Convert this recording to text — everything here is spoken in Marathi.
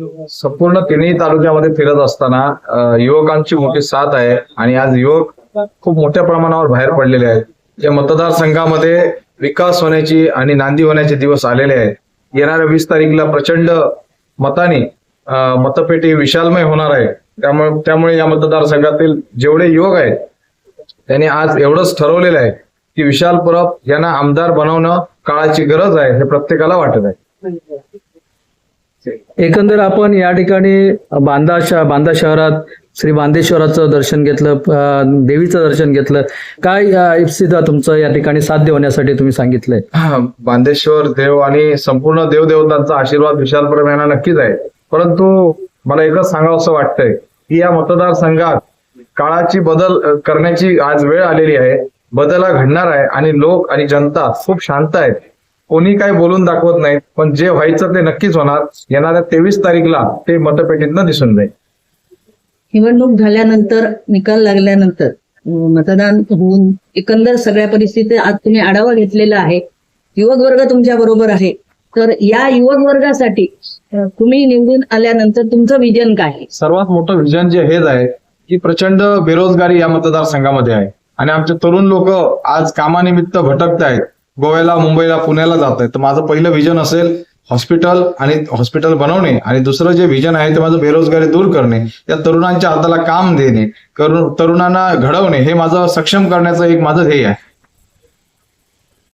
संपूर्ण तिन्ही तालुक्यामध्ये फिरत असताना युवकांची मोठी साथ आहे आणि आज युवक खूप मोठ्या प्रमाणावर बाहेर पडलेले आहेत. या मतदारसंघामध्ये विकास होण्याची आणि नांदी होण्याचे दिवस आलेले आहेत. येणाऱ्या वीस तारीखला प्रचंड मताने मतपेटी विशालमय होणार आहे. त्यामुळे त्यामुळे या मतदारसंघातील जेवढे युवक आहेत त्यांनी आज एवढंच ठरवलेलं आहे की विशाल परब यांना आमदार बनवणं काळाची गरज आहे हे प्रत्येकाला वाटत आहे. एकंदर आपण या ठिकाणी बांदा श- बांदा शहरात श्री बांदेश्वराचं दर्शन घेतलं देवीचं दर्शन घेतलं. काय इप्सिता तुमचं या ठिकाणी साध्य होण्यासाठी तुम्ही सांगितलंय? बांदेश्वर देव आणि संपूर्ण देवदेवतांचा आशीर्वाद विशाल प्रमाणा यांना नक्कीच आहे. परंतु मला एकच सांगावं असं वाटतंय की या मतदारसंघात काळाची बदल करण्याची आज वेळ आलेली आहे. बदल हा घडणार आहे आणि लोक आणि जनता खूप शांत आहेत. कोणी काही बोलून दाखवत नाहीत पण जे व्हायचं ते नक्कीच होणार. येणाऱ्या तेवीस तारीखला ते मतपेटीतनं दिसून जाईल. निवडणूक झाल्यानंतर निकाल लागल्यानंतर मतदान होऊन एकंदर सगळ्या परिस्थिती आज तुम्ही आढावा घेतलेला आहे. युवक वर्ग तुमच्या बरोबर आहे. तर या युवक वर्गासाठी तुम्ही निवडून आल्यानंतर तुमचं विजन काय आहे? सर्वात मोठं विजन जे हेच आहे की प्रचंड बेरोजगारी या मतदारसंघामध्ये आहे. आणि आमचे तरुण लोक आज कामानिमित्त भटकत आहेत गोव्याला मुंबईला पुण्याला जात आहे तर माझं पहिलं विजन असेल हॉस्पिटल आणि हॉस्पिटल बनवणे आणि दुसरं जे विजन आहे ते माझं बेरोजगारी दूर करणे या तरुणांच्या हाताला काम देणे तरुणांना घडवणे हे माझं सक्षम करण्याचं एक माझं ध्येय आहे.